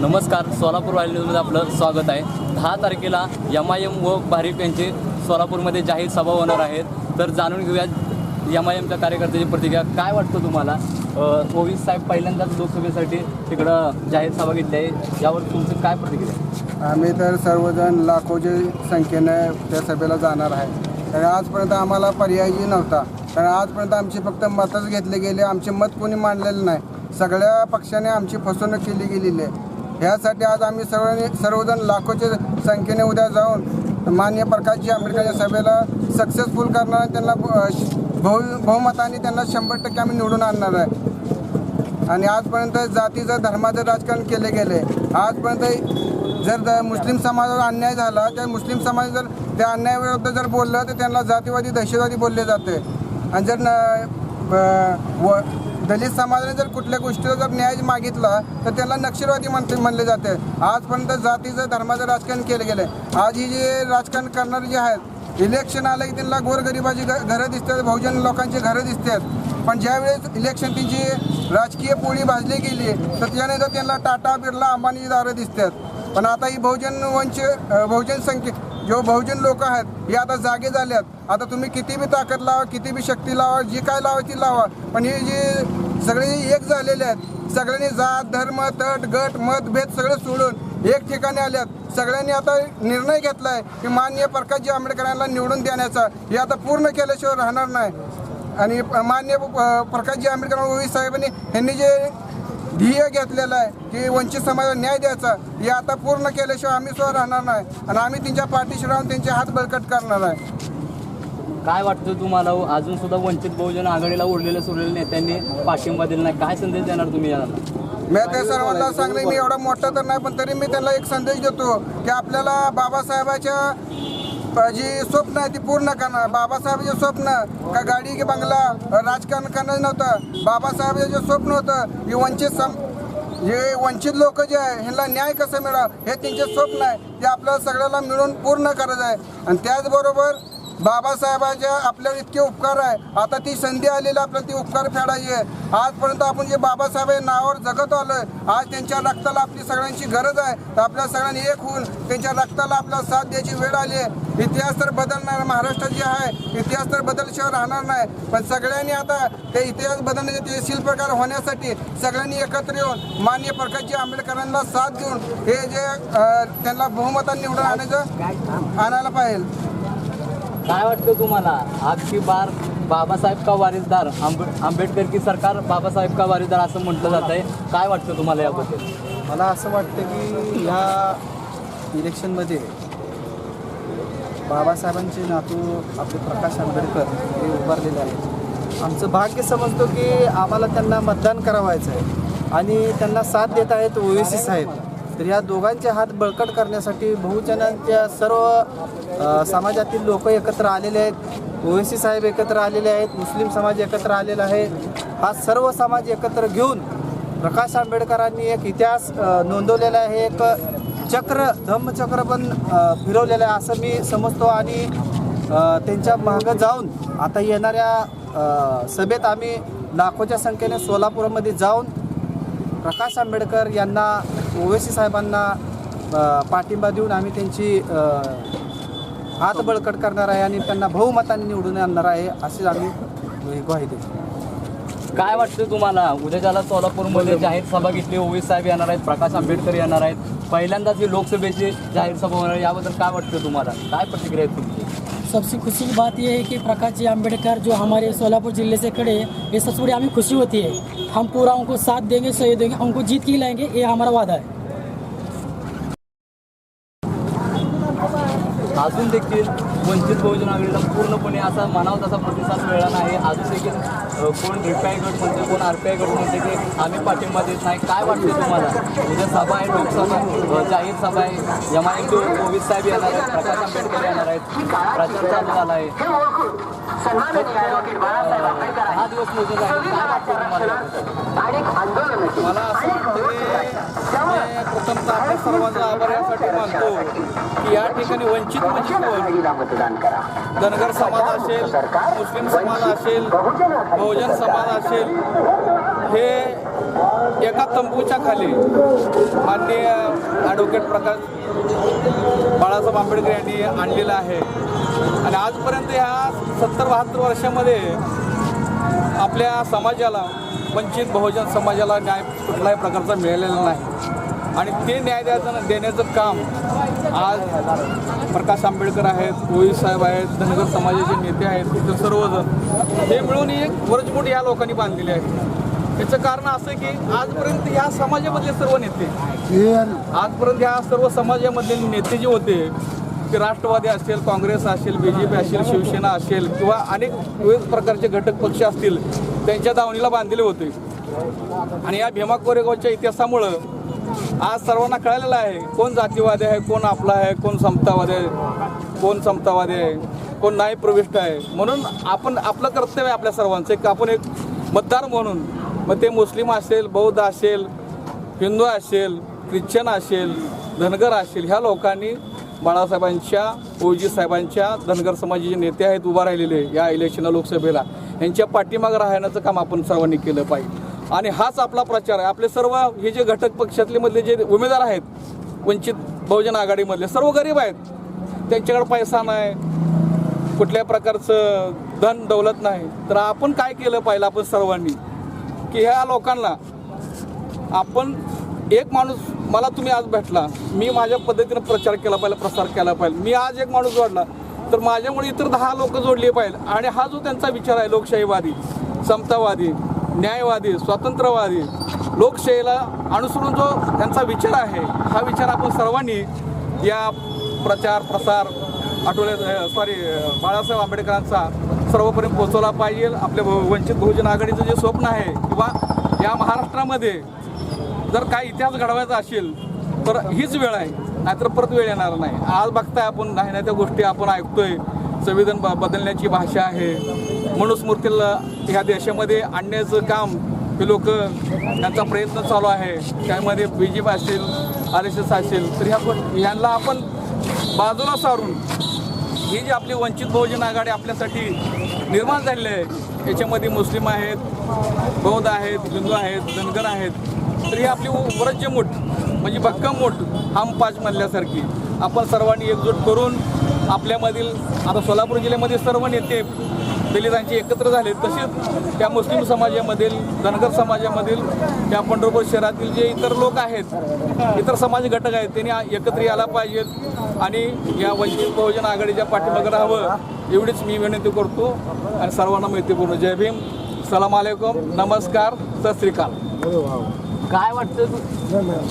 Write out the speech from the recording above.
नमस्कार सोलापूर वाहिनी न्यूजमध्ये आपलं स्वागत आहे. दहा तारखेला एम आय एम व भारिप यांची सोलापूरमध्ये जाहीर सभा होणार आहेत तर जाणून घेऊया एम आय एमच्या कार्यकर्त्याची प्रतिक्रिया. काय वाटतं तुम्हाला? ओवीस साहेब पहिल्यांदाच लोकसभेसाठी तिकडं जाहीर सभा घेतली आहे. यावर तुमचं काय प्रतिक्रिया आम्ही तर सर्वजण लाखोच्या संख्येने त्या सभेला जाणार आहे. कारण आजपर्यंत आम्हाला पर्यायही नव्हता. कारण आजपर्यंत आमची फक्त मतच घेतले गेले. आमचे मत कोणी मांडलेलं नाही. सगळ्या पक्षाने आमची फसवणूक केली गेलेली आहे. ह्यासाठी आज आम्ही सर्व सर्वजण लाखोच्या संख्येने उद्या जाऊन मान्य प्रकाशजी आंबेडकरच्या सभेला सक्सेसफुल करणार त्यांना बहु बहुमताने त्यांना शंभर टक्के आम्ही निवडून आणणार आहे. आणि आजपर्यंत जातीचं धर्माचं राजकारण केले गेले आजपर्यंत जर द- मुस्लिम समाजावर अन्याय झाला तर मुस्लिम समाज जर त्या अन्यायाविरुद्ध जर बोललं तर त्यांना जातीवादी दहशतवादी बोलले जाते. आणि जर न व दलित समाजाने जर कुठल्या गोष्टीचा जर न्याय मागितला तर त्यांना नक्षलवादी म्हणते म्हणले जाते. आजपर्यंत जातीचं धर्माचं राजकारण केलं गेलं आज ही जे राजकारण करणारे जे आहेत इलेक्शन आलं की त्यांना गोरगरिबाची घरं दिसतात बहुजन लोकांची घरं दिसतात. पण ज्यावेळेस इलेक्शन त्यांची राजकीय पोळी भाजली गेली तर त्यानंतर त्यांना टाटा बिर्ला अंबानीची दारं दिसतात. पण आता ही बहुजन वंच बहुजन संख्ये जो बहुजन लोक आहेत हे आता जागे झाले आहेत आता तुम्ही किती बी ताकद लावा किती बी शक्ती लावा जी काय लावा ती लावा. पण हे जे सगळे एक झालेले आहेत सगळ्यांनी जात धर्म तट गट मतभेद सगळं सोडून एक ठिकाणी आल्यात सगळ्यांनी आता निर्णय घेतलाय की माननीय प्रकाशजी आंबेडकरांना निवडून देण्याचा. हे आता पूर्ण केल्याशिवाय राहणार नाही. आणि मान्य प्रकाशजी आंबेडकर साहेबांनी यांनी जे ध्येय घेतलेलं आहे की वंचित समाजाला न्याय द्यायचा. हे आता पूर्ण केल्याशिवाय आम्ही सुद्धा राहणार नाही. आणि आम्ही त्यांच्या पाठीशी राहून त्यांचे हात बळकट करणार आहे. काय वाटतं तुम्हाला? अजून सुद्धा वंचित बहुजन आघाडीला उरलेल्या सुरलेल्या नेत्यांनी पाठिंबा दिला नाही. काय संदेश देणार तुम्ही याला मी त्या सर्वांना सांगले मी एवढा मोठा तर नाही पण तरी मी त्यांना एक संदेश देतो की आपल्याला बाबासाहेबाच्या जी स्वप्न आहे ती पूर्ण करणार. बाबासाहेबांचे स्वप्न का गाडी की बंगला राजकारण करणं नव्हतं. बाबासाहेबांचं जे स्वप्न होतं हे वंचित सम जे वंचित लोक जे आहे ह्यांना न्याय कसं मिळावं हे त्यांचे स्वप्न आहे. ते आपल्याला सगळ्याला मिळून पूर्ण करायचं आहे. आणि त्याचबरोबर बाबासाहेबांच्या आपल्यावर इतके उपकार आहे. आता ती संधी आलेली आपल्याला ती उपकार फेडायची आहे. आजपर्यंत आपण जे बाबासाहेब नावावर जगत आलोय आज त्यांच्या रक्ताला आपली सगळ्यांची गरज आहे. तर आपल्या सगळ्यांनी एक होऊन त्यांच्या रक्ताला आपल्याला साथ द्यायची वेळ आली आहे. इतिहास तर बदलणार महाराष्ट्रात जे आहे इतिहास तर बदलशिवाय राहणार नाही. पण सगळ्यांनी आता ते इतिहास बदलण्याचे ते शिल्पकार होण्यासाठी सगळ्यांनी एकत्र येऊन मान्य प्रकाशजी आंबेडकरांना साथ देऊन हे जे त्यांना बहुमतात निवडून आणायचं आणायला पाहिजे. काय वाटतं तुम्हाला? आपकी बार बाबासाहेब का वारिसदार? आंबे आंबेडकर की सरकार बाबासाहेब का वारिसदार असं म्हटलं जात आहे काय वाटतं तुम्हाला याबद्दल? मला असं वाटतं की ह्या इलेक्शनमध्ये बाबासाहेबांचे नातू आपले प्रकाश आंबेडकर हे उभारलेले आहेत. आमचं भाग्य समजतो की आम्हाला त्यांना मतदान करावायचं आहे आणि त्यांना साथ देत आहेत ओवेसी साहेब तर या दोघांचे हात बळकट करण्यासाठी बहुजनांच्या सर्व समाजातील लोक एकत्र आलेले आहेत. ओवेसी साहेब एकत्र आलेले आहेत मुस्लिम समाज एकत्र आलेला आहे. हा सर्व समाज एकत्र घेऊन प्रकाश आंबेडकरांनी एक इतिहास नोंदवलेला आहे. एक चक्र धम्मचक्र पण फिरवलेलं आहे असं मी समजतो आणि त्यांच्या मागं जाऊन आता येणाऱ्या सभेत आम्ही लाखोच्या संख्येने सोलापूरमध्ये जाऊन प्रकाश आंबेडकर यांना ओवेसी साहेबांना पाठिंबा देऊन आम्ही त्यांची हात बळकट करणार आहे आणि त्यांना बहुमताने निवडून आणणार आहे अशी आम्ही ग्वाही देतो. काय वाटतं तुम्हाला? उद्या ज्याला सोलापूरमध्ये जाहीर सभा घेतली ओवीस साहेब येणार आहेत प्रकाश आंबेडकर येणार आहेत पहिल्यांदाच ही लोकसभा ज़ाहिर सभा होणार याबद्दल काय वाटतं तुम्हाला? काय प्रतिक्रिया आहे सबसे खुशी की बात यह है कि प्रकाश जी आम्बेडकर जो हमारे सोलापुर ज़िले से खड़े हैं, ये सबसे बड़ी हमें खुशी होती है। हम पूरा उनको साथ देंगे, सहयोग देंगे, उनको जीत के लाएँगे, ये हमारा वादा है। अजून देखील वंचित बहुजन आघाडीला पूर्णपणे असा मनाव तसा प्रतिसाद मिळाला नाही. अजून देखील कोण रिपाय गट म्हणते कोण आर पी आय गट म्हणते की आम्ही पाठिंबा देत नाही. काय वाटतं तुम्हाला? उद्या सभा आहे लोकसभा जाहीर सभा आहे. एम आय कोविद साहेब येणार आहेत प्रकाश आंबेडकर येणार आहेत. प्रचार चालू झाला आहे. मला असं वाटतं की प्रथमतः आपल्या सर्वांचा आभार यासाठी मानतो की या ठिकाणी वंचित म्हणजे कोण धनगर समाज असेल मुस्लिम समाज असेल बहुजन समाज असेल हे एका तंबूच्या खाली माननीय ॲडव्होकेट प्रकाश बाळासाहेब आंबेडकर यांनी आणलेलं आहे. आणि आजपर्यंत ह्या सत्तर बहात्तर वर्षामध्ये आपल्या समाजाला वंचित बहुजन समाजाला न्याय कुठल्याही प्रकारचा मिळालेला नाही. आणि ते न्याय द्यायचं देण्याचं काम आज प्रकाश आंबेडकर आहेत ओई साहेब आहेत धनगर समाजाचे नेते आहेत तिथं सर्वजण. हे मिळून एक वरचमूट या लोकांनी बांधलेली आहे. याचं कारण असं की आजपर्यंत ह्या समाजामधले सर्व नेते आजपर्यंत ह्या सर्व समाजामधले नेते जे होते ते राष्ट्रवादी असेल काँग्रेस असेल बी जे पी असेल शिवसेना असेल किंवा अनेक विविध प्रकारचे घटक पक्ष असतील त्यांच्या दावणीला बांधलेले होते. आणि या भीमा कोरेगावच्या इतिहासामुळं आज सर्वांना कळालेलं आहे कोण जातीवादी आहे कोण आपला आहे कोण समतावादी आहे कोण समतावादी आहे कोण न्याय प्रविष्ट आहे. म्हणून आपण आपलं कर्तव्य आहे आपल्या सर्वांचं. की आपण एक मतदार म्हणून मग ते मुस्लिम असेल बौद्ध असेल हिंदू असेल ख्रिश्चन असेल धनगर असेल ह्या लोकांनी बाळासाहेबांच्या ओजी साहेबांच्या धनगर समाजाचे नेते आहेत उभा राहिलेले या इलेक्शन लोकसभेला. यांच्या पाठीमागं राहण्याचं काम आपण सर्वांनी केलं पाहिजे. आणि हाच आपला प्रचार आहे. आपले सर्व हे जे घटक पक्षातले मधले जे उमेदवार आहेत वंचित बहुजन आघाडीमधले सर्व गरीब आहेत. त्यांच्याकडे पैसा नाही. कुठल्या प्रकारचं धन दौलत नाही. तर आपण काय केलं पाहिलं आपण सर्वांनी? की ह्या लोकांना आपण एक माणूस मला तुम्ही आज भेटला. मी माझ्या पद्धतीनं प्रचार केला पाहिजे प्रसार केला पाहिजे. मी आज एक माणूस जोडला. तर माझ्यामुळे इतर दहा लोक जोडले पाहिजे. आणि हा जो त्यांचा विचार आहे लोकशाहीवादी समतावादी न्यायवादी स्वातंत्र्यवादी लोकशाहीला अनुसरून जो त्यांचा विचार आहे हा विचार आपण सर्वांनी या प्रचार प्रसार आठवले सॉरी बाळासाहेब आंबेडकरांचा सर्वपर्यंत पोहोचवला पाहिजे. आपल्या व- वंचित बहुजन आघाडीचं जे स्वप्न आहे किंवा या महाराष्ट्रामध्ये जर काय इतिहास घडवायचा असेल तर हीच वेळ आहे. नाहीतर परत वेळ येणार नाही. आज बघताय आपण नाही नाही त्या गोष्टी आपण ऐकतोय. संविधान ब- बदलण्याची भाषा आहे. मनुस्मृतीला ह्या देशामध्ये आणण्याचं काम हे लोक त्यांचा प्रयत्न चालू आहे. त्यामध्ये बी जे पी असेल आर एस एस असेल तर ह्या यांना ह्यांना आपण बाजूला सारून ही जी आपली वंचित बहुजन आघाडी आपल्यासाठी निर्माण झालेली आहे याच्यामध्ये मुस्लिम आहेत बौद्ध आहेत हिंदू आहेत धनगर आहेत तर ही आपली वरज्य मूठ म्हणजे भक्कम मूठ हम पाच म्हणल्यासारखी. आपण सर्वांनी एकजूट करून आपल्यामधील आता सोलापूर जिल्ह्यामध्ये सर्व नेते दलितांचे एकत्र झाले तसेच त्या मुस्लिम समाजामधील धनगर समाजामधील त्या पंढरपूर शहरातील जे इतर लोक आहेत इतर समाज घटक आहेत त्यांनी एकत्र यायला पाहिजेत. आणि या वंचित बहुजन आघाडीच्या पाठीमागं राहावं एवढीच मी विनंती करतो. आणि सर्वांना मैत्रीपूर्ण. जय भीम. सलाम आलेकुम. नमस्कार. सत श्रीकाल. काय वाटतं?